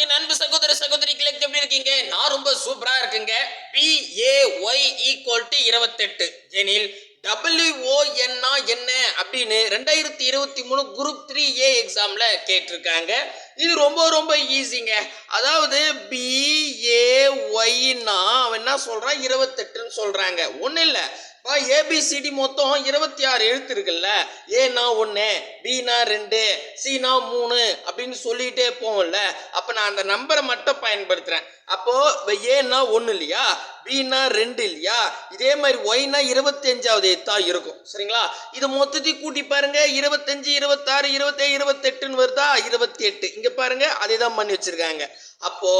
என் அன்பு சகோதர சகோதரிகளே எப்படி இருக்கீங்க? நான் ரொம்ப சூப்பரா இருக்குங்க. B A Y equal to இருபத்தெட்டு. எனில் டபிள்யூஓஎன்னா என்ன அப்படின்னு ரெண்டாயிரத்தி இருபத்தி மூணு குரூப் த்ரீ ஏ எக்ஸாம்ல கேட்டிருக்காங்க. இது ரொம்ப ரொம்ப ஈஸிங்க அதாவது பிஏஒய்னா அவன் என்ன சொல்றான்? இருபத்தெட்டுன்னு சொல்றாங்க. ஒன்றும் இல்லை. இப்போ ஏபிசிடி மொத்தம் இருபத்தி ஆறு எழுத்து இருக்குல்ல. ஏன்னா ஒன்று பினா ரெண்டு சினா மூணு அப்படின்னு சொல்லிகிட்டே போவோம்ல அப்போ நான் அந்த நம்பரை மட்டும் பயன்படுத்துகிறேன் அப்போது இப்போ ஏன்னா ஒன்று இல்லையா? பினா ரெண்டு இல்லையா? இதே மாதிரி ஒய்னா இருபத்தஞ்சாவது தான் இருக்கும். சரிங்களா? இது மொத்தத்தையும் கூட்டி பாருங்க. இருபத்தஞ்சு இருபத்தாறு இருபத்தேழு இருபத்தெட்டுன்னு வருதா? இருபத்தி எட்டு இங்கே பாருங்க அதே தான் பண்ணி வச்சுருக்காங்க. அப்போ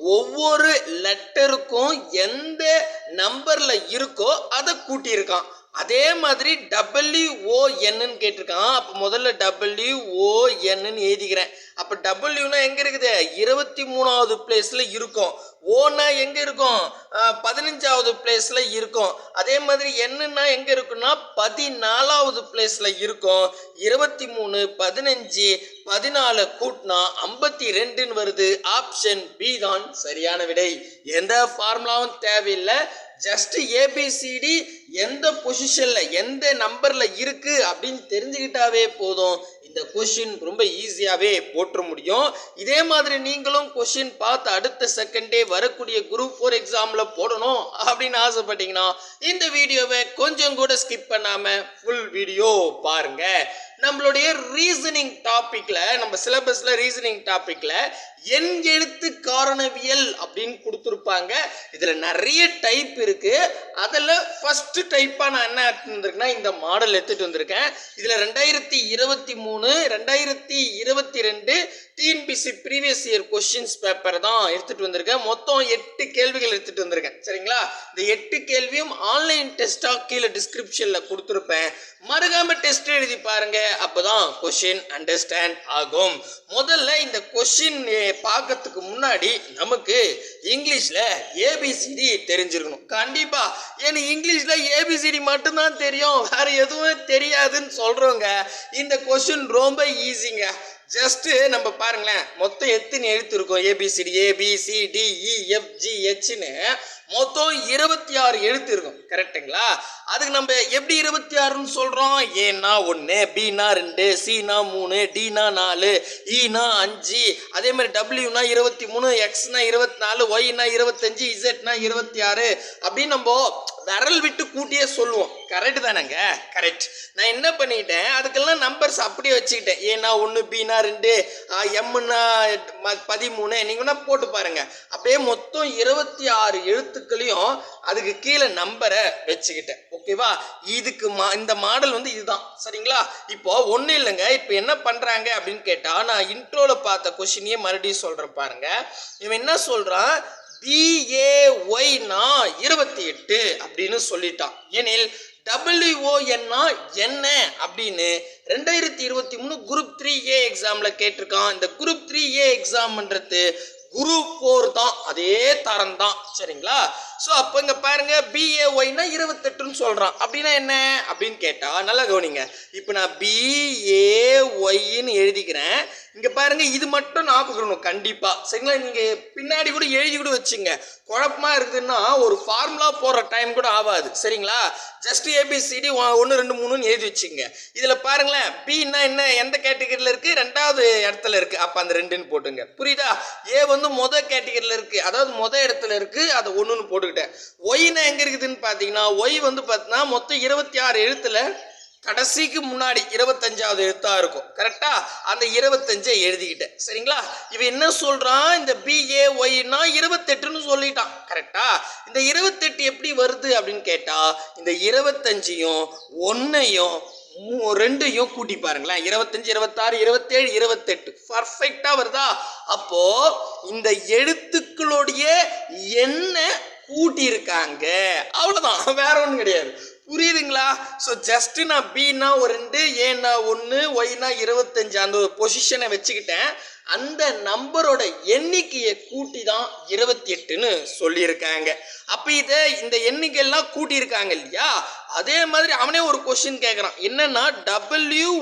ஒவ்வொரு லெட்டருக்கும் எந்த நம்பரில் இருக்கோ அதை கூட்டியிருக்கான். அதே மாதிரி டபிள்யூஓஎன்னு கேட்டிருக்கான். அப்போ முதல்ல டபிள்யூஓஎன்னு எழுதிக்கிறேன். அப்போ டபிள்யூனா எங்கே இருக்குது? இருபத்தி மூணாவது பிளேஸில் இருக்கும். ஓனா எங்கே இருக்கும்? பதினஞ்சாவது பிளேஸில் இருக்கும். அதே மாதிரி என்னன்னா எங்கே இருக்குன்னா பதினாலாவது பிளேஸில் இருக்கும். இருபத்தி மூணு பதினஞ்சு பதினாலு கூட்டினா ஐம்பத்தி ரெண்டுன்னு வருது. ஆப்ஷன் பி தான் சரியான விடை. எந்த ஃபார்முலாவும் தேவையில்லை. ஜஸ்ட் ஏபிசிடி எந்த பொசிஷன்ல எந்த நம்பர்ல இருக்கு அப்படின்னு தெரிஞ்சுக்கிட்டாவே போதும். இந்த கொஷின் ரொம்ப ஈஸியாகவே போட்டுற முடியும். இதே மாதிரி நீங்களும் கொஷின் பார்த்து அடுத்த செகண்டே வரக்கூடிய குரூப் ஃபோர் எக்ஸாமில் போடணும் அப்படின்னு ஆசைப்பட்டீங்கன்னா இந்த வீடியோவை கொஞ்சம் கூட ஸ்கிப் பண்ணாமல் ஃபுல் வீடியோ பாருங்க. நம்மளுடைய ரீசனிங் டாப்பிக்கில் நம்ம சிலபஸில் ரீசனிங் டாப்பிக்கில் என் எழுத்து காரணவியல் அப்படின்னு கொடுத்துருப்பாங்க. இதில் நிறைய டைப் இருக்குது அதில் ஃபஸ்ட் ஃபர்ஸ்ட் டைப்பாக நான் என்ன எடுத்துட்டு வந்திருக்கேன்னா இந்த மாடல் எடுத்துகிட்டு வந்திருக்கேன். இதில் ரெண்டாயிரத்தி இருபத்தி மூணு ரெண்டாயிரத்தி இருபத்தி ரெண்டு TNPSC previous year questions paper தான் எடுத்துகிட்டு வந்திருக்கேன். மொத்தம் எட்டு கேள்விகள் எடுத்துகிட்டு வந்திருக்கேன். சரிங்களா? இந்த எட்டு கேள்வியும் ஆன்லைன் டெஸ்ட்டாக கீழே டிஸ்கிரிப்ஷனில் கொடுத்துருப்பேன். மறக்காமல் டெஸ்ட் எழுதி பாருங்கள் அப்போ தான் கொஷின் அண்டர்ஸ்டாண்ட் ஆகும். முதல்ல இந்த கொஷின் பார்க்கறதுக்கு முன்னாடி நமக்கு இங்கிலீஷில் ஏபிசிடி தெரிஞ்சிருக்கணும். கண்டிப்பாக எனக்கு இங்கிலீஷில் ஏபிசிடி மட்டும்தான் தெரியும். வேறு எதுவும் தெரியாதுன்னு சொல்கிறோங்க இந்த கொஷின் ரொம்ப ஈஸிங்க ஜஸ்ட்டு நம்ம பாருங்களேன் மொத்தம் எத்தனை எழுத்து இருக்கும்? ஏபிசிடி ஏபிசிடிஇஎஃப்ஜிஹெச்னு மொத்தம் இருபத்தி ஆறு எழுத்து இருக்கும். கரெக்டுங்களா? அதுக்கு நம்ம எப்படி இருபத்தி ஆறுன்னு சொல்கிறோம் ஏன்னா ஒன்று பினா ரெண்டு சினா மூணு டினா நாலு ஈனா அஞ்சு. அதே மாதிரி டபிள்யூனா இருபத்தி மூணு எக்ஸ்னா இருபத்தி நாலு ஒய்னா இருபத்தஞ்சு இசட்னா இருபத்தி ஆறு அப்படின்னு நம்ம விரல் விட்டு கூட்டியே சொல்லுவோம். கரெக்ட் தானேங்க? கரெக்ட் நான் என்ன பண்ணிட்டேன்? அதுக்கெல்லாம் நம்பர்ஸ் அப்படியே வச்சுக்கிட்டேன். ஏன்னா ஒன்று பினா ரெண்டு எம்னா பதிமூணு. நீங்கள் வேணால் போட்டு பாருங்கள் அப்படியே மொத்தம் இருபத்தி ஆறு எழுத்துக்களையும் அதுக்கு கீழே நம்பரை வச்சுக்கிட்டேன். ஓகேவா இதுக்கு மா இந்த மாடல் வந்து இதுதான். சரிங்களா? இப்போ ஒன்றும் இல்லைங்க. இப்போ என்ன பண்ணுறாங்க அப்படின்னு கேட்டால் நான் இன்ட்ரோவில் பார்த்த கொஷினையே மறுபடியும் சொல்கிறேன் பாருங்க. இவன் என்ன சொல்கிறான் பிஏஒய்னா இருபத்தி எட்டு அப்படின்னு சொல்லிட்டான். எனில் டபிள்யூஓஎன்னா என்ன அப்படின்னு ரெண்டாயிரத்தி இருபத்தி மூணு குரூப் த்ரீ ஏ எக்ஸாமில் கேட்டிருக்கான். இந்த குரூப் த்ரீ ஏ எக்ஸாம்ன்றது குரு போர் தான் அதே தரம் தான் சரிங்களா? ஸோ அப்போ இங்கே பாருங்க பிஏஒய்னா இருபத்தெட்டுன்னு சொல்கிறான் அப்படின்னா என்ன? அப்படின்னு கேட்டால் நல்லா கவனிங்க. இப்போ நான் பிஏஒய்ன்னு எழுதிக்கிறேன். இங்கே பாருங்க இது மட்டும் ஞாபகம் கண்டிப்பாக சரிங்களா? நீங்கள் பின்னாடி கூட எழுதி கூட வச்சுங்க. குழப்பமா இருக்குதுன்னா ஒரு ஃபார்முலா போடுற டைம் கூட ஆகாது. சரிங்களா? ஜஸ்ட் ஏபிசிடி ஒன்று ரெண்டு மூணுன்னு எழுதி வச்சுங்க. இதில் பாருங்களேன் பின்னா என்ன? எந்த கேட்டகரியில் இருக்குது ரெண்டாவது இடத்துல இருக்குது அப்போ அந்த ரெண்டுன்னு போட்டுங்க. புரியுதா? ஏ வந்து மொத கேட்டகரியில் இருக்குது அதாவது மொத இடத்துல இருக்குது அதை ஒன்றுன்னு போட்டுக்கிட்டேன். ஒய்னா எங்கே இருக்குதுன்னு பார்த்தீங்கன்னா ஒய் வந்து பார்த்தீங்கன்னா மொத்தம் இருபத்தி ஆறு எழுத்துல கடைசிக்கு முன்னாடி இருபத்தஞ்சாவது எழுத்தா இருக்கும். கரெக்டா அந்த இருபத்தஞ்சை எழுதிக்கிட்டேன். சரிங்களா? இவன் என்ன சொல்றான்? இந்த பிஏ ஒய்னா இருபத்தெட்டுன்னு சொல்லிட்டான். கரெக்டா இந்த இருபத்தெட்டு எப்படி வருது அப்படின்னு கேட்டா இந்த இருபத்தஞ்சையும் ஒன்னையும் மூ- ரெண்டையும் கூட்டி பாருங்களேன். இருபத்தஞ்சு இருபத்தாறு இருபத்தேழு இருபத்தெட்டு. பர்ஃபெக்டா வருதா? அப்போ இந்த எழுத்துக்களுடைய என்ன கூட்டியிருக்காங்க. அவ்வளோதான் வேற ஒன்றும் கிடையாது. புரியுதுங்களா? ஸோ ஜஸ்ட் நான் பின்னா ஒரு ரெண்டு ஏன்னா ஒன்று ஒய்னா இருபத்தஞ்சு அந்த ஒரு பொசிஷனை வச்சுக்கிட்டேன். அந்த நம்பரோட எண்ணிக்கையை கூட்டி தான் இருபத்தி எட்டுன்னு சொல்லியிருக்காங்க. அப்போ இதை இந்த எண்ணிக்கையெல்லாம் கூட்டியிருக்காங்க இல்லையா? அதே மாதிரி அவனே ஒரு கொஸ்டின் கேட்குறான் என்னன்னா டபிள்யூ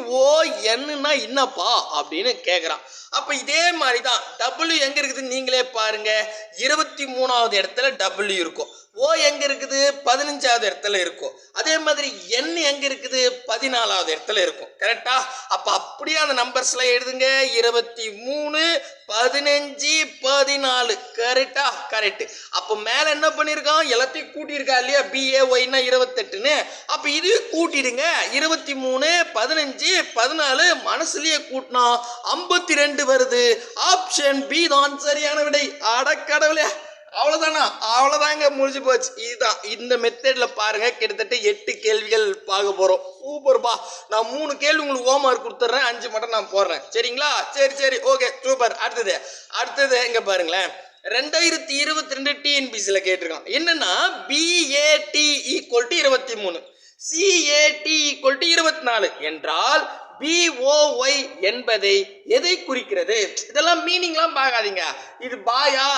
என்னப்பா? அப்படின்னு கேட்குறான் அப்போ இதே மாதிரி தான் டபிள்யூ எங்கே இருக்குது நீங்களே பாருங்க. இருபத்தி மூணாவது இடத்துல டபிள்யூ இருக்கும். ஓ எங்க இருக்குது? பதினஞ்சாவது இடத்துல இருக்கும். அதே மாதிரி என் எங்க இருக்குது? பதினாலாவது இடத்துல இருக்கும். கரெக்டா அப்ப அப்படியே அந்த நம்பர்ஸ்லாம் எழுதுங்க. இருபத்தி மூணு பதினஞ்சு பதினாலு. கரெக்டா கரெக்ட் அப்போ மேல என்ன பண்ணியிருக்கான் எல்லாத்தையும் கூட்டியிருக்கா இல்லையா? பிஏ ஒய்னா இருபத்தெட்டுன்னு. அப்ப இதையும் கூட்டிடுங்க. இருபத்தி மூணு பதினஞ்சு பதினாலு. மனசுலயே கூட்டினா ஐம்பத்தி ரெண்டு வருது. ஆப்ஷன் பி தான் சரியான விடை. அடக்கடவுளே அவ்வளோதானா அவ்வளோதாங்க முடிஞ்சு போச்சு. இதுதான் இந்த மெத்தடில் பாருங்க கிட்டத்தட்ட எட்டு கேள்விகள் பார்க்க போகிறோம் சூப்பர்ப்பா நான் மூணு கேள்வி உங்களுக்கு ஹோம் ஒர்க் கொடுத்துட்றேன் அஞ்சு மட்டும் நான் போடுறேன். சரிங்களா? சரி சரி. ஓகே சூப்பர் அடுத்தது. அடுத்தது இங்கே பாருங்களேன். ரெண்டாயிரத்தி இருபத்தி ரெண்டு டிஎன்பிசியில் கேட்டிருக்கான். என்னென்னா பிஏடி ஈக்குவல் டு இருபத்தி மூணு. சிஏடி ஈக்குவல் டு இருபத்தி நாலு என்றால் பிஓஒய் என்பதை எதை குறிக்கிறது? இதெல்லாம் மீனிங்லாம் பார்க்காதீங்க. இது பாயா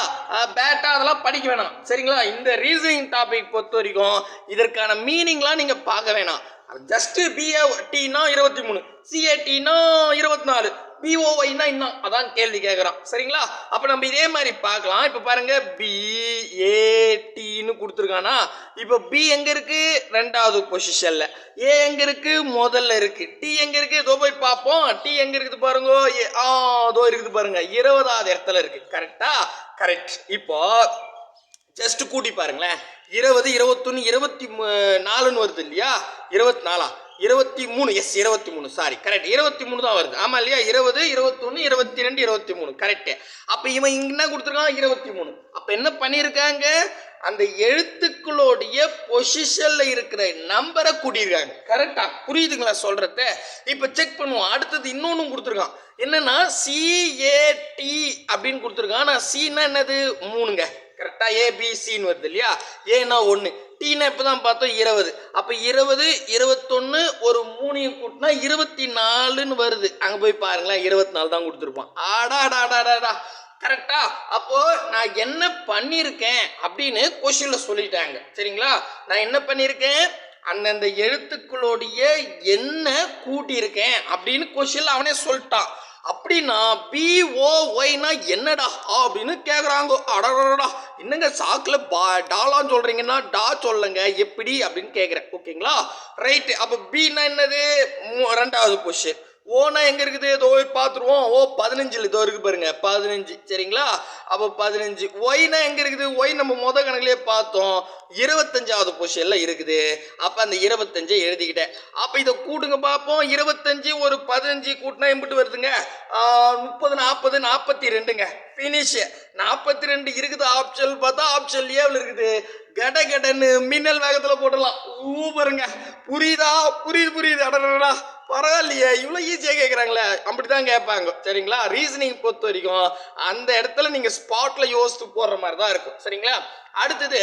பேட்டா அதெல்லாம் படிக்க வேணாம். சரிங்களா? இந்த ரீசனிங் டாபிக் பொறுத்த வரைக்கும் இதற்கான மீனிங்லாம் நீங்கள் பார்க்க வேணாம். ஜஸ்ட் பிஏடினா இருபத்தி மூணு. சிஏடினா இருபத்தி நாலு பிஓஒய்னா இன்னும்? அதான் கேள்வி கேட்குறான் சரிங்களா? அப்போ நம்ம இதே மாதிரி பார்க்கலாம். இப்போ பாருங்க பிஏடின்னு கொடுத்துருக்கானா? இப்போ பி எங்கே இருக்கு? ரெண்டாவது பொசிஷனில் ஏ எங்கே இருக்கு? முதல்ல இருக்கு. டி எங்கே இருக்கு? இதோ போய் பார்ப்போம். டி எங்கே இருக்குது பாருங்க? ஏ, ஆ இதோ இருக்குது பாருங்க. இருபதாவது இடத்துல இருக்கு. கரெக்டா கரெக்ட் இப்போ ஜஸ்ட் கூட்டி பாருங்களேன். இருபது இருபத்தொன்று இருபத்தி மூ- நாலுன்னு வருது இல்லையா? இருபத்தி நாலா? இருபத்தி மூணு எஸ் இருபத்தி மூணு சாரி கரெக்ட் இருபத்தி மூணு தான் வருது. ஆமாம் இல்லையா? இருபது இருபத்தொன்று இருபத்தி ரெண்டு இருபத்தி மூணு கரெக்டு அப்போ இவன் இங்கே என்ன கொடுத்துருக்கான்? இருபத்தி மூணு. அப்போ என்ன பண்ணியிருக்காங்க? அந்த எழுத்துக்களுடைய பொசிஷனில் இருக்கிற நம்பரை கூட்டியிருக்காங்க. கரெக்டாக புரியுதுங்களா சொல்கிறத இப்போ செக் பண்ணுவோம். அடுத்தது இன்னொன்று கொடுத்துருக்கான். என்னன்னா சிஏடி அப்படின்னு கொடுத்துருக்கான். ஆனால் சின்னா என்னது? மூணுங்க. கரெக்டாக ஏபிசின்னு வருது இல்லையா? ஏன்னா ஒன்று டீனா இப்போ தான் பார்த்தோம் இருபது. அப்போ இருபது இருபத்தொன்று ஒரு மூணையும் கூட்டினா இருபத்தி நாலுன்னு வருது. அங்கே போய் பாருங்களேன் இருபத்தி நாலு தான் கொடுத்துருப்பான். ஆடாடாடாடாடா கரெக்டா அப்போ நான் என்ன பண்ணியிருக்கேன் அப்படின்னு கொஷினில் சொல்லிட்டாங்க. சரிங்களா? நான் என்ன பண்ணியிருக்கேன் அந்தந்த எழுத்துக்களுடைய என்ன கூட்டியிருக்கேன் அப்படின்னு கொஷின்ல அவனே சொல்லிட்டான். அப்படின்னா பிஓஒய்னா என்னடா? அப்படின்னு கேட்குறாங்க அடடா என்னங்க சாக்கில் பா டாலான்னு சொல்கிறீங்கன்னா டா சொல்லுங்க எப்படி அப்படின்னு கேட்குறேன் ஓகேங்களா? ரைட்டு அப்போ பின்னா என்னது? மூ- ரெண்டாவது கொஷின் ஓனா எங்கே இருக்குது? ஏதோ பார்த்துருவோம். ஓ பதினஞ்சில் இதோ இருக்கு பாருங்க. பதினஞ்சு. சரிங்களா? அப்போ பதினஞ்சு. ஒய்னா எங்கே இருக்குது? ஒய் நம்ம மொதல் கணக்குலேயே பார்த்தோம். இருபத்தஞ்சாவது பொசிஷனில் இருக்குது. அப்போ அந்த இருபத்தஞ்சை எழுதிக்கிட்டேன். அப்போ இதை கூட்டுங்க பார்ப்போம் இருபத்தஞ்சு ஒரு பதினஞ்சு கூட்டினா எம்பிட்டு வருதுங்க? முப்பது நாற்பது நாற்பத்தி ரெண்டுங்க ஃபினிஷ் நாற்பத்தி ரெண்டு இருக்குது. ஆப்ஷன் பார்த்தா ஆப்ஷன் ஏவில் இருக்குது. கட கடன்னு மின்னல் வேகத்தில் போட்டுடலாம். ஊபருங்க புரியுதா? புரியுது புரியுது. அடடா பரவாயில்லையே. இவ்வளோ ஈஸியாக கேட்குறாங்களே அப்படி தான் கேட்பாங்க. சரிங்களா? ரீசனிங் பொறுத்த வரைக்கும் அந்த இடத்துல நீங்கள் ஸ்பாட்டில் யோசித்து போடுற மாதிரி தான் இருக்கும். சரிங்களா? அடுத்தது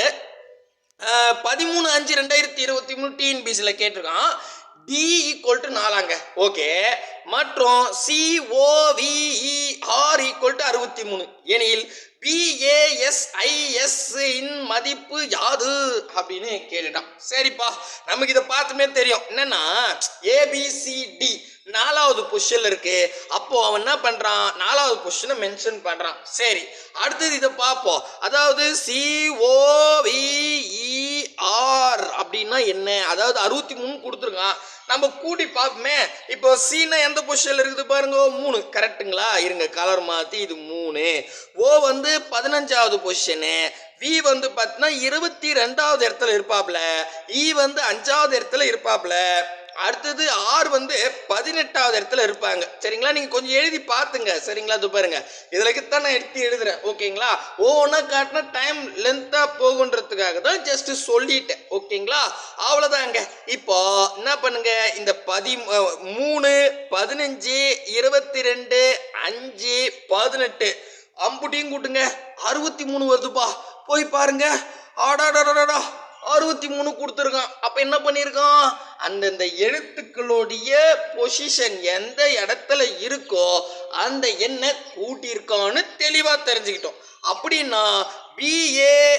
பதிமூணு அஞ்சு ரெண்டாயிரத்தி இருபத்தி மூணு டிஎன்பிசியில் கேட்டிருக்கான். டி ஈக்குவல் டு நாலாங்க. ஓகே மற்றும் C O V E R equal to அறுபத்தி மூணு. எனில் பிஏஎஸ்ஐஎஸ் இன் மதிப்பு யாது? அப்படின்னு கேட்டுட்டான். சரிப்பா. நமக்கு இதை பார்த்துமே தெரியும். என்னன்னா ஏபிசிடி நாலாவது பொஷனில் இருக்கு. அப்போ அவன் என்ன பண்ணுறான் நாலாவது பொஷனை மென்ஷன் பண்ணுறான் சரி அடுத்தது இதை பார்ப்போம். அதாவது சிஓவிஇஆர் அப்படின்னா என்ன? அதாவது அறுபத்தி மூணு கொடுத்துருக்கான். நம்ம கூட்டி பார்ப்போமே. இப்போ சீனா எந்த பொசிஷன்ல இருக்குது பாருங்க? மூணு. கரெக்ட்டுங்களா? இருங்க கலர் மாற்றி இது மூணு. ஓ வந்து பதினஞ்சாவது பொசிஷனு வி வந்து பார்த்தீங்கன்னா இருபத்தி ரெண்டாவது இடத்துல இருப்பாப்ல. இ வந்து அஞ்சாவது இடத்துல இருப்பாப்ல. அடுத்தது ஆர் வந்து பதினெட்டாவது இடத்துல இருப்பாங்க. சரிங்களா? நீங்கள் கொஞ்சம் எழுதி பார்த்துங்க. சரிங்களா? அது பாருங்க. இதில் தான் நான் எடுத்து எழுதுறேன். ஓகேங்களா? ஒவ்வொன்றா காட்டினா டைம் லென்த்தாக போகுன்றதுக்காக தான் ஜஸ்ட் சொல்லிட்டேன். ஓகேங்களா? அவ்வளோதாங்க இப்போ என்ன பண்ணுங்க? இந்த பதி மூணு பதினஞ்சு இருபத்தி ரெண்டு அஞ்சு பதினெட்டு அம்புட்டியும் கூட்டுங்க. அறுபத்தி மூணு வருதுப்பா. போய் பாருங்க. ஆடாடாடாடா அறுபத்தி மூணு கொடுத்துருக்கான். அப்போ என்ன பண்ணியிருக்கான்? அந்தந்த எழுத்துக்களுடைய பொசிஷன் எந்த இடத்துல இருக்கோ அந்த எண்ணை கூட்டியிருக்கான்னு தெளிவாக தெரிஞ்சுக்கிட்டோம். அப்படின்னா பிஏ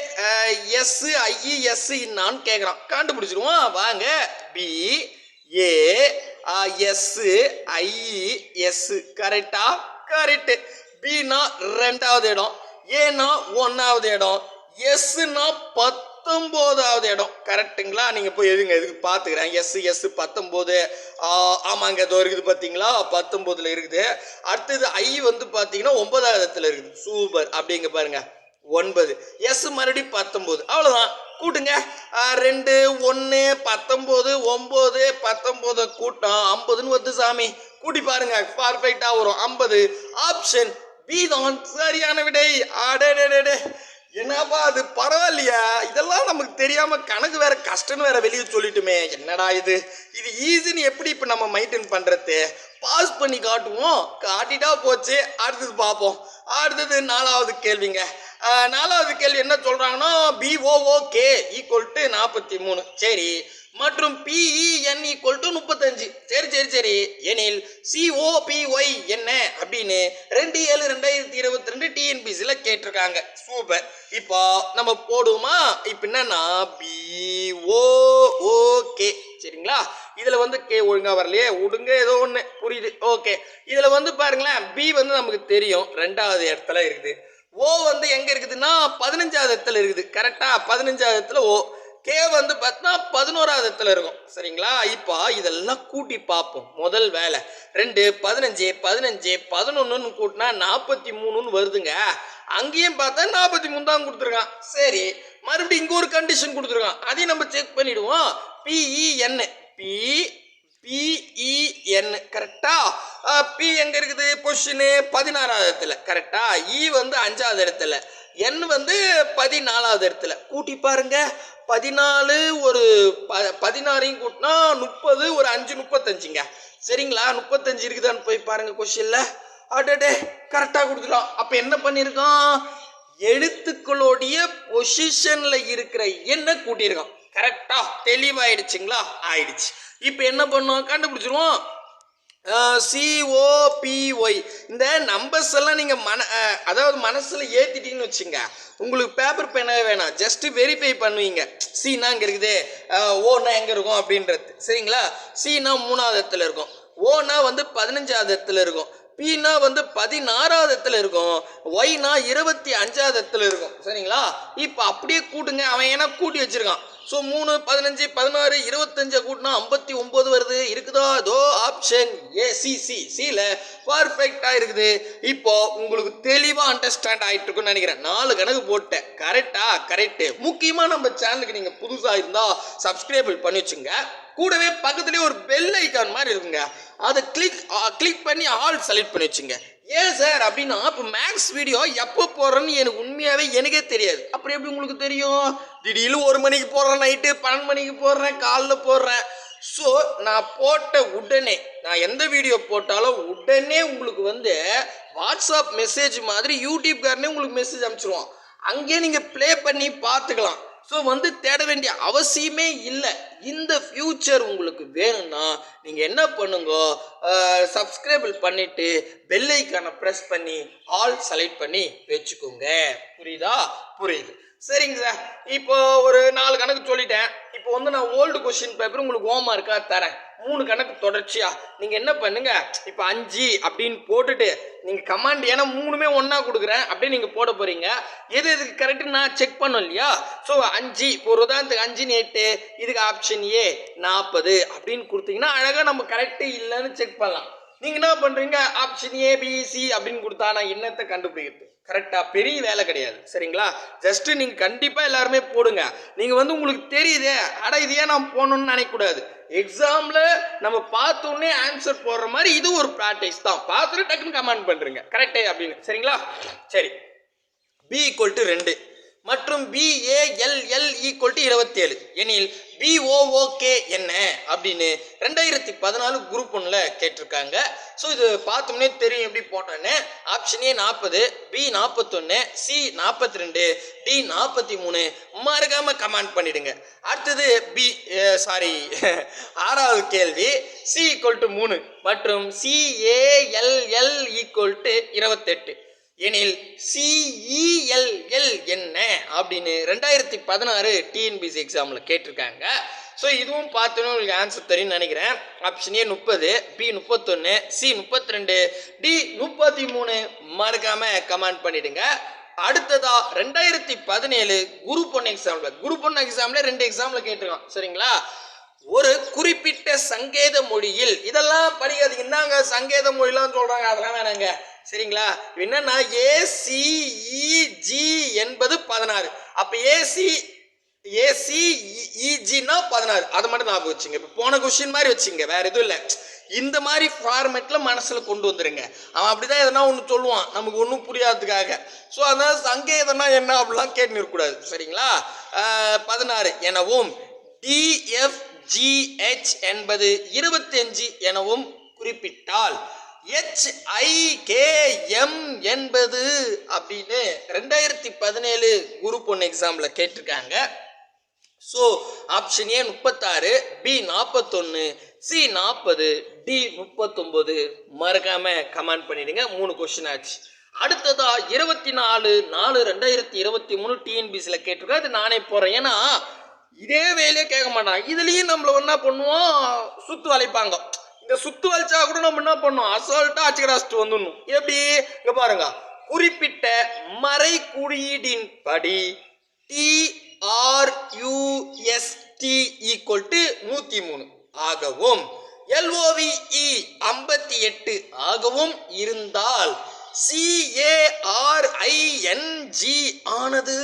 எஸ் ஐஇஎஸ் என்னான்னு கேட்குறான் கண்டுபிடிச்சிருவோம். வாங்க. பி ஏ எஸ் ஐஇஎஸ் கரெக்டா கரெக்டு பினா ரெண்டாவது இடம். ஏனா ஒன்றாவது இடம். எஸ்னா பத்தொம்போதாவது இடம். கரெக்ட்டுங்களா நீங்கள் போய் எதுங்க எதுக்கு பார்த்துக்கிறேன் எஸ் எஸ் பத்தொம்போது. ஆமாங்க. ஏதோ இருக்குது பார்த்தீங்களா பத்தொம்போதில் இருக்குது. அடுத்தது ஐ வந்து பார்த்தீங்கன்னா ஒன்பதாவது இடத்துல இருக்குது. சூப்பர் அப்படிங்க பாருங்க. ஒன்பது. எஸ் மறுபடியும் பத்தொம்போது. அவ்வளோதான் கூட்டுங்க. ரெண்டு ஒன்று பத்தொம்போது ஒம்பது பத்தொம்போது கூட்டம். ஐம்பதுன்னு வருது சாமி. கூட்டி பாருங்க. பர்ஃபெக்டாக வரும். ஐம்பது. ஆப்ஷன் பி தான். சரியான விடை. அடே என்னப்பா அது பரவாயில்லையா? இதெல்லாம் நமக்கு தெரியாம கணக்கு வேற கஷ்டம்னு வேற வெளியே சொல்லிட்டுமே. என்னடா இது? இது ஈஸின்னு எப்படி இப்போ நம்ம மெயின்டைன் பண்றது? பாஸ் பண்ணி காட்டுவோம். காட்டிட்டா போச்சு. அடுத்தது பார்ப்போம். அடுத்தது நாலாவது கேள்விங்க. நாலாவது கேள்வி என்ன சொல்கிறாங்கன்னா பிஓஓகே ஈக்குவல் டு நாற்பத்தி மூணு. சரி. மற்றும் பிஇஎன் ஈக்குவல் டு முப்பத்தஞ்சு. சரி சரி சரி. எனில் சிஓபிஒய் என்ன அப்படின்னு ரெண்டு ஏழு ரெண்டாயிரத்தி இருபத்தி ரெண்டு டிஎன்பிசியில் கேட்டிருக்காங்க. சூப்பர் இப்போ நம்ம போடுவோமா? இப்போ என்னன்னா பிஓஓகே சரிங்களா இதில் வந்து கே ஒழுங்காக வரலையே. ஒடுங்க ஏதோ ஒன்று புரியுது. ஓகே இதில் வந்து பாருங்களேன் பி வந்து நமக்கு தெரியும். ரெண்டாவது இடத்துல இருக்குது. ஓ வந்து எங்கே இருக்குதுன்னா பதினஞ்சாவது இடத்துல இருக்குது. கரெக்டாக பதினஞ்சாவது இடத்துல ஓ கே வந்து பார்த்தோன்னா பதினோராவது இடத்துல இருக்கும். சரிங்களா? இப்போ இதெல்லாம் கூட்டி பார்ப்போம். முதல் வேலை. ரெண்டு பதினஞ்சு பதினஞ்சு பதினொன்றுன்னு கூட்டினா நாற்பத்தி மூணுன்னு வருதுங்க. அங்கேயும் பார்த்தா நாற்பத்தி மூணு தான் கொடுத்துருக்கான். சரி. மறுபடியும் இங்கே ஒரு கண்டிஷன் கொடுத்துருக்கான். அதையும் நம்ம செக் பண்ணிவிடுவோம் பிஇஎன் பி பிஇஎன் கரெக்டா பி எங்க இருக்குது? பொஷினு பதினாறாவது இடத்துல. கரெக்டா இ வந்து அஞ்சாவது இடத்துல. என் வந்து பதினாலாவது இடத்துல. கூட்டி பாருங்க. பதினாலு ஒரு ப பதினாறையும் கூட்டினா முப்பது ஒரு அஞ்சு முப்பத்தஞ்சுங்க. சரிங்களா? முப்பத்தஞ்சு இருக்குதான்னு போய் பாருங்க கொஷின்ல அடடே கரெக்டாக கொடுத்துட்டோம். அப்போ என்ன பண்ணியிருக்கோம்? எழுத்துக்களுடைய பொசிஷனில் இருக்கிற எண்ணை கூட்டியிருக்கோம். கரெக்டா தெளிவாயிடுச்சுங்களா? ஆயிடுச்சு. இப்போ என்ன பண்ணோம் கண்டுபிடிச்சிருவோம். சிஓபிஒய் இந்த நம்பர்ஸ் எல்லாம் நீங்கள் மன அதாவது மனசில் ஏற்றிட்டீங்கன்னு வச்சுங்க. உங்களுக்கு பேப்பர் பேனாவே வேணாம். ஜஸ்ட் வெரிஃபை பண்ணுவீங்க. சினா இங்கே இருக்குது. ஓனா எங்கே இருக்கும் அப்படின்றது. சரிங்களா? சினா மூணாவது இடத்துல இருக்கும். ஓனா வந்து பதினஞ்சாவது இடத்துல இருக்கும். பின்னா வந்து பதினாறாவது இடத்துல இருக்கும். ஒய்னா இருபத்தி அஞ்சாவது இடத்துல இருக்கும். சரிங்களா? இப்போ அப்படியே கூட்டுங்க. அவன் ஏன்னா கூட்டி வச்சிருக்கான். ஸோ மூணு பதினஞ்சு பதினாறு இருபத்தஞ்சை கூட்டினா ஐம்பத்தி ஒம்பது வருது. இருக்குதா? அதோ ஆப்ஷன் ஏ சி சி சியில் பர்ஃபெக்டாக இருக்குது. இப்போ உங்களுக்கு தெளிவாக அண்டர்ஸ்டாண்ட் ஆகிட்டு இருக்குன்னு நினைக்கிறேன். நாலு கணக்கு போட்டேன். கரெக்டா கரெக்டு முக்கியமாக நம்ம சேனலுக்கு நீங்கள் புதுசாக இருந்தால் சப்ஸ்கிரைபிள் பண்ணி வச்சுங்க. கூடவே பக்கத்துலேயே ஒரு பெல் ஐக்கான் மாதிரி இருக்குங்க. அதை கிளிக் கிளிக் பண்ணி ஆல் செலக்ட் பண்ணி வச்சுங்க. ஏன் சார் அப்படின்னா இப்போ மேக்ஸ் வீடியோ எப்போ போடுறேன்னு எனக்கு உண்மையாகவே எனக்கே தெரியாது. அப்புறம் எப்படி உங்களுக்கு தெரியும்? திடீர்னு ஒரு மணிக்கு போடுறேன் நைட்டு பன்னெண்டு மணிக்கு போடுறேன் காலைல போடுறேன். ஸோ நான் போட்ட உடனே நான் எந்த வீடியோ போட்டாலும் உடனே உங்களுக்கு வந்து வாட்ஸ்அப் மெசேஜ் மாதிரி யூடியூப்காரனே உங்களுக்கு மெசேஜ் அனுப்பிச்சிருவான். அங்கேயே நீங்கள் ப்ளே பண்ணி பார்த்துக்கலாம். ஸோ வந்து தேட வேண்டிய அவசியமே இல்லை. இந்த ஃப்யூச்சர் உங்களுக்கு வேணும்னா நீங்கள் என்ன பண்ணுங்க சப்ஸ்கிரைபிள் பண்ணிவிட்டு பெல்லைக்கான ப்ரெஸ் பண்ணி ஆல் செலக்ட் பண்ணி வச்சுக்கோங்க. புரியுதா? புரியுது. சரிங்க சார் இப்போ ஒரு நாலு கணக்கு சொல்லிட்டேன். இப்போ வந்து நான் ஓல்டு கொஸ்டின் பேப்பர் உங்களுக்கு ஹோம் இருக்கா தரேன். மூணு கணக்கு தொடர்ச்சியா. நீங்கள் என்ன பண்ணுங்க இப்போ அஞ்சு அப்படின்னு போட்டுட்டு நீங்கள் கமாண்ட் ஏன்னா மூணுமே ஒன்றா கொடுக்குறேன் அப்படியே நீங்கள் போட போகிறீங்க எது எதுக்கு கரெக்டு நான் செக் பண்ணோம் இல்லையா? ஸோ அஞ்சு இப்போ ஒரு உதாரணத்துக்கு அஞ்சுன்னு எட்டு இதுக்கு ஆப்ஷன் ஏ நாற்பது அப்படின்னு கொடுத்தீங்கன்னா அழகாக நம்ம கரெக்டு இல்லைன்னு செக் பண்ணலாம். நீங்கள் என்ன பண்ணுறீங்க ஆப்ஷன் ஏ பிசி அப்படின்னு கொடுத்தா நான் என்னத்தை கண்டுபிடிக்கிறது? கரெக்டாக பெரிய வேலை கிடையாது. சரிங்களா? ஜஸ்ட்டு நீங்கள் கண்டிப்பாக எல்லாருமே போடுங்க. நீங்கள் வந்து உங்களுக்கு தெரியுதே. அட இது ஏன் நான் போகணும்னு நினைக்கக்கூடாது. எக்ஸாமில் நம்ம பார்த்தோன்னே ஆன்சர் போடுற மாதிரி இது ஒரு ப்ராக்டிஸ் தான். பார்த்துட்டு டக்குன்னு கமெண்ட் பண்ணுறீங்க கரெக்டே அப்படின்னு. சரிங்களா? சரி. பி ஈக்குவல் டு ரெண்டு. மற்றும் பிஏஎல்எல் ஈக்குவல் டு இருபத்தேழு. எனில் பிஓஓகே என்ன? அப்படின்னு ரெண்டாயிரத்தி பதினாலு குரூப் ஒன்றில் கேட்டிருக்காங்க. ஸோ இது பார்த்தோம்னே தெரியும் எப்படி போட்டோன்னு. ஆப்ஷன் ஏ நாற்பது பி நாற்பத்தொன்று சி நாற்பத்தி ரெண்டு டி நாற்பத்தி மூணு மறுக்காமல் கமெண்ட் பண்ணிடுங்க. அடுத்தது பி சாரி ஆறாவது கேள்வி சி ஈக்குவல் டு மூணு. மற்றும் சிஏஎல்எல் ஈக்குவல் டு இருபத்தெட்டு. எனில் சிஇஎல்எல் என்ன அப்படின்னு ரெண்டாயிரத்தி பதினாறு டிஎன்பிசி எக்ஸாமில் கேட்டிருக்காங்க. ஸோ இதுவும் பார்த்தோன்னு உங்களுக்கு ஆன்சர் தெரியும்னு நினைக்கிறேன். ஆப்ஷன் ஏ முப்பது பி முப்பத்தொன்று சி முப்பத்தி ரெண்டு டி முப்பத்தி மூணு மறக்காமல் கமெண்ட் பண்ணிவிடுங்க அடுத்ததா ரெண்டாயிரத்தி பதினேழு குரூப் ஒன் எக்ஸாமில் குரூப் ஒன் எக்ஸாமில் ரெண்டு எக்ஸாமில் கேட்டிருக்கான். சரிங்களா? ஒரு குறிப்பிட்ட சங்கேத மொழியில் இதெல்லாம் படிக்காதீங்க. என்னங்க சங்கேத மொழிலாம் சொல்கிறாங்க அதெல்லாம் வேணாங்க. சரிங்களா? என்னன்னா ஏசிஇஜி என்பது பதினாறு. அப்ப ஏசி ஏசிஇஜினா பதினாறு. அதை மட்டும் ஞாபகம் வச்சுங்க. இப்போ போன கொஸ்டின் மாதிரி வச்சுங்க. வேற எதுவும் இல்லை. இந்த மாதிரி ஃபார்மெட்டில் மனசில் கொண்டு வந்துருங்க. அவன் அப்படிதான் எதனா ஒன்று சொல்லுவான். நமக்கு ஒன்றும் புரியாததுக்காக. ஸோ அதனால் அங்கே எதனா என்ன அப்படிலாம் கேட்டு இருக்கக்கூடாது சரிங்களா பதினாறு எனவும் டிஎஃப்ஜிஹெச் என்பது இருபத்தஞ்சு எனவும் குறிப்பிட்டால் ஹெச்ஐகேஎம் என்பது அப்படின்னு ரெண்டாயிரத்தி பதினேழு குரூப் ஒன் எக்ஸாமில் கேட்டிருக்காங்க. ஸோ ஆப்ஷன் ஏ முப்பத்தாறு பி நாற்பத்தொன்று சி நாற்பது டி முப்பத்தொம்போது. மறக்காம கமெண்ட் பண்ணிடுங்க. மூணு கொஸ்டின் ஆச்சு. அடுத்ததா இருபத்தி நாலு நாலு ரெண்டாயிரத்தி இருபத்தி மூணு டிஎன்பிசியில் கேட்டிருக்கேன் அது நானே போகிறேன் ஏன்னா இதே வேலையே கேட்க மாட்டாங்க. இதுலேயும் நம்மளை என்ன பண்ணுவோம். சுற்று வளைப்பாங்க இந்த சுத்து வலிச்சா கூட நம்ம என்ன பண்ணோம் அசால்ட்டாக அச்சுக்கடாச்சிட்டு வந்துடணும். எப்படி? இங்கே பாருங்க. குறிப்பிட்ட மறை குறியீடின் படி டிஆர்யூஎஸ்டி ஈக்குவல் டு நூற்றி மூணு ஆகவும் எல்ஓவிஇ ஐம்பத்தி எட்டு ஆகவும் இருந்தால் சிஏஆர்ஐஎன்ஜி ஆனது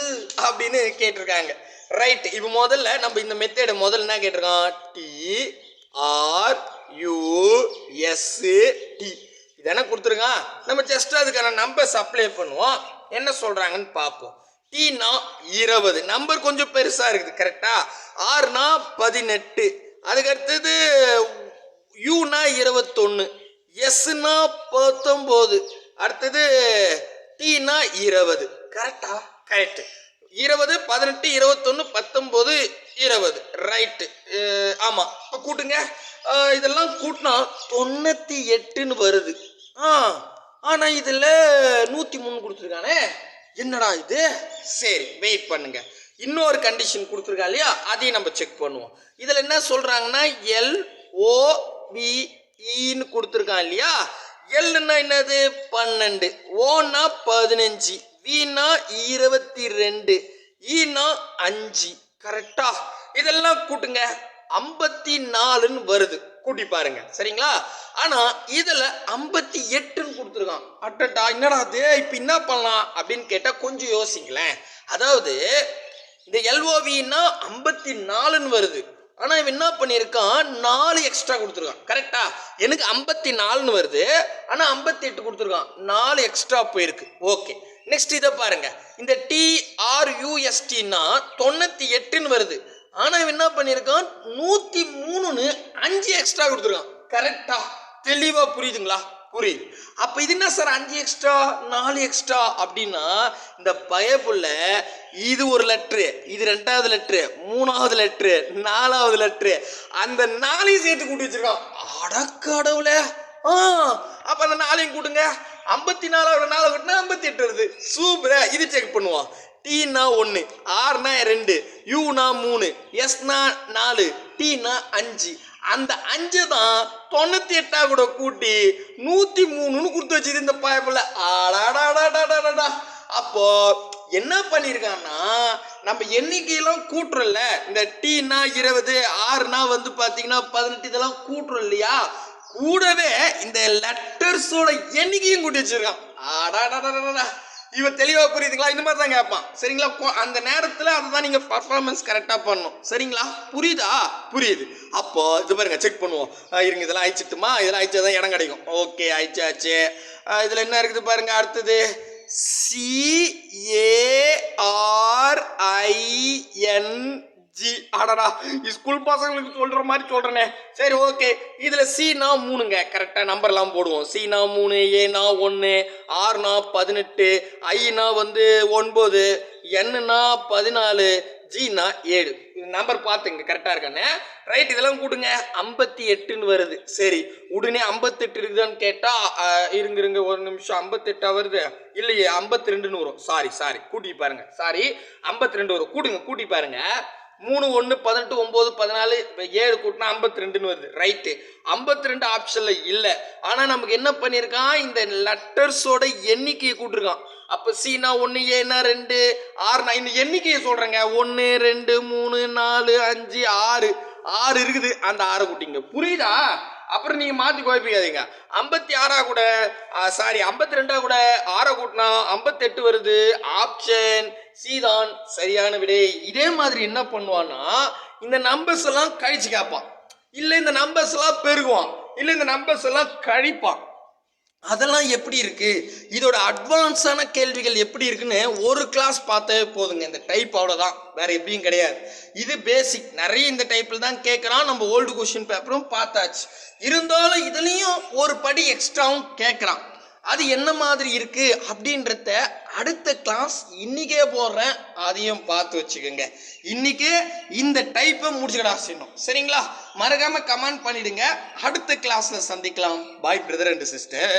அப்படின்னு கேட்டிருக்காங்க. ரைட் இப்போ முதல்ல நம்ம இந்த மெத்தேடு முதல்ல என்ன கேட்டிருக்கோம் டி ஆர் யூஎஸ்டி டி இதென்ன கொடுத்துருங்க. நம்ம ஜஸ்ட் அதுக்கான நம்பர் சப்ளை பண்ணுவோம். என்ன சொல்கிறாங்கன்னு பார்ப்போம். டீனா இருபது. நம்பர் கொஞ்சம் பெருசாக இருக்குது கரெக்டாக ஆறுனா பதினெட்டு. அதுக்கு அடுத்தது யூனா இருபத்தொன்னு. எஸ்னா பத்தொம்போது. அடுத்தது டீனா இருபது. கரெக்டா கரெக்டு இருபது பதினெட்டு இருபத்தொன்று பத்தொம்போது இருபது. ரைட்டு ஆமாம் இப்போ கூட்டுங்க. இதெல்லாம் கூட்டினா தொண்ணூற்றி எட்டுன்னு வருது. ஆ ஆனால் இதில் நூற்றி மூணு கொடுத்துருக்கானே? என்னடா இது? சரி வெயிட் பண்ணுங்க. இன்னொரு கண்டிஷன் கொடுத்துருக்கா இல்லையா? அதையும் நம்ம செக் பண்ணுவோம். இதில் என்ன சொல்கிறாங்கன்னா எல் ஓ e ன்னு கொடுத்துருக்கான் இல்லையா? எல்னா என்னது? பன்னெண்டு. ஓனா பதினஞ்சு. வீணா இருபத்தி ரெண்டு. E ஈனா அஞ்சு. கரெக்டா இதெல்லாம் கூட்டுங்க. ஐம்பத்தி நாலுன்னு வருது. கூட்டி பாருங்க. சரிங்களா? ஆனா இதுல ஐம்பத்தி எட்டுன்னு கொடுத்துருக்கான். அட்டட்டா என்னடா அது இப்ப என்ன பண்ணலாம்? அப்படின்னு கேட்டா கொஞ்சம் யோசிங்களேன். அதாவது இந்த எல்ஓவின்னா ஐம்பத்தி நாலுன்னு வருது. ஆனா இவன் என்ன பண்ணியிருக்கான்? நாலு எக்ஸ்ட்ரா கொடுத்துருக்கான். கரெக்டா எனக்கு ஐம்பத்தி நாலுன்னு வருது. ஆனா ஐம்பத்தி எட்டு கொடுத்துருக்கான். நாலு எக்ஸ்ட்ரா போயிருக்கு. ஓகே நெக்ஸ்ட் இதை பாருங்க. இந்த டிஆர்யூஎஸ்டின்னா தொண்ணூத்தி எட்டுன்னு வருது. ஆனால் இவன் என்ன பண்ணியிருக்கான் நூற்றி மூணுன்னு அஞ்சு எக்ஸ்ட்ரா கொடுத்துருக்கான். கரெக்டாக தெளிவாக புரியுதுங்களா? புரியுது அப்போ இது என்ன சார் அஞ்சு எக்ஸ்ட்ரா நாலு எக்ஸ்ட்ரா அப்படின்னா இந்த பயப்புள்ள இது ஒரு லெட்ரு இது ரெண்டாவது லெட்ரு மூணாவது லெட்ரு நாலாவது லெட்ரு அந்த நாளையும் சேர்த்து கூட்டி வச்சிருக்கான். அடக்கடவுளே ஆ அப்போ அந்த நாளையும் கூட்டுங்க. ஐம்பத்தி நாலாவது நாளை விட்டுனா ஐம்பத்தி எட்டு வருது. சூப்பராக இது செக் பண்ணுவான். டீனா ஒன்று ஆர்னா ரெண்டு யூனா மூணு எஸ்னா நாலு டீனா அஞ்சு. அந்த அஞ்சு தான் தொண்ணூத்தி எட்டா கூட கூட்டி நூத்தி மூணுன்னு கொடுத்து வச்சுது இந்த பயப்புல. ஆடாடாடாடாடாடா அப்போ என்ன பண்ணியிருக்கான்னா நம்ம எண்ணிக்கையெல்லாம் கூட்டுறோம்ல. இந்த டீனா இருபது ஆறுனா வந்து பார்த்தீங்கன்னா பதினெட்டு இதெல்லாம் கூட்டுறோம் இல்லையா? கூடவே இந்த லெட்டர்ஸோட எண்ணிக்கையும் கூட்டி வச்சிருக்கான். ஆடாடாடாடாடா இவன் தெளிவா புரியுதுங்களா? இந்த மாதிரி தான் கேட்பான். சரிங்களா? அந்த நேரத்தில் அதை தான் நீங்கள் பர்ஃபார்மன்ஸ் கரெக்டாக பண்ணணும். சரிங்களா? புரியுதா? புரியுது. அப்போ இது பாருங்க செக் பண்ணுவோம். இருங்க இதெல்லாம் அழிச்சிட்டுமா? இதெல்லாம் அழிச்சா தான் இடம் கிடைக்கும். ஓகே அழிச்சாச்சு. இதில் இதுல என்ன இருக்குது பாருங்க அடுத்தது. சிஏஆர்ஐஎன் சி ஆடடா ஸ்கூல் பசங்களுக்கு சொல்ற மாதிரி சொல்றேனே. சரி ஓகே இதுல சீனா மூணுங்க. கரெக்டா நம்பர்லாம் போடுவோம். சீனா மூணு ஏனா ஒன்று ஆறுனா பதினெட்டு ஐனா வந்து ஒன்பது என்னன்னா பதினாலு ஜினா ஏழு. நம்பர் பார்த்துங்க கரெக்டாக இருக்கானே? ரைட் இதெல்லாம் கூட்டுங்க. ஐம்பத்தி எட்டுன்னு வருது. சரி உடனே ஐம்பத்தெட்டு இருக்குதான்னு கேட்டால் இருங்க இருங்க ஒரு நிமிஷம். ஐம்பத்தெட்டாக வருது? இல்லையே ஐம்பத்தி ரெண்டுன்னு வரும். சாரி சாரி கூட்டி பாருங்க. சாரி ஐம்பத்தி ரெண்டு வரும். கூட்டுங்க கூட்டி பாருங்க. மூணு ஒன்று பதினெட்டு ஒம்பது பதினாலு இப்போ ஏழு கூட்டினா ஐம்பத்தி ரெண்டுன்னு வருது. ரைட்டு ஐம்பத்தி ரெண்டு ஆப்ஷனில் இல்லை. ஆனால் நமக்கு என்ன பண்ணியிருக்கான் இந்த லெட்டர்ஸோட எண்ணிக்கையை கூட்டிருக்கான். அப்போ சீனா ஒன்று ஏன்னா ரெண்டு ஆறுனா இந்த எண்ணிக்கையை சொல்கிறேங்க ஒன்று ரெண்டு மூணு நாலு அஞ்சு ஆறு. ஆறு இருக்குது. அந்த ஆறை கூட்டிங்க. புரியுதா? அப்புறம் நீங்கள் மாற்றி குழப்பிக்காதீங்க. ஐம்பத்தி ஆறா கூட சாரி ஐம்பத்தி ரெண்டா கூட ஆறை கூட்டினா ஐம்பத்தெட்டு வருது. ஆப்ஷன் சீதான் சரியான விடை. இதே மாதிரி என்ன பண்ணுவான்னா இந்த நம்பர்ஸ் எல்லாம் கழிச்சு கேட்பான். இல்லை இந்த நம்பர்ஸ் எல்லாம் பெருகுவான். இல்லை இந்த நம்பர்ஸ் எல்லாம் கழிப்பான். அதெல்லாம் எப்படி இருக்குது இதோட அட்வான்ஸான கேள்விகள் எப்படி இருக்குன்னு ஒரு கிளாஸ் பார்த்தாவே போதுங்க. இந்த டைப் அவ்வளோதான் வேறு எப்படியும் கிடையாது. இது பேசிக் நிறைய இந்த டைப்பில் தான் கேட்குறான் நம்ம ஓல்டு கொஷின் பேப்பரும் பார்த்தாச்சு. இருந்தாலும் இதுலேயும் ஒரு படி எக்ஸ்ட்ராவும் கேட்குறான் அது என்ன மாதிரி இருக்கு அப்படின்றத அடுத்த கிளாஸ் இன்னைக்கே போடுறேன். அதையும் பார்த்து வச்சுக்கோங்க. இன்னைக்கு இந்த டைப்பை முடிச்சுக்கடா செய்யணும் சரிங்களா? மறக்காம கமெண்ட் பண்ணிடுங்க. அடுத்த கிளாஸ்ல சந்திக்கலாம். பாய் பிரதர் அண்ட் சிஸ்டர்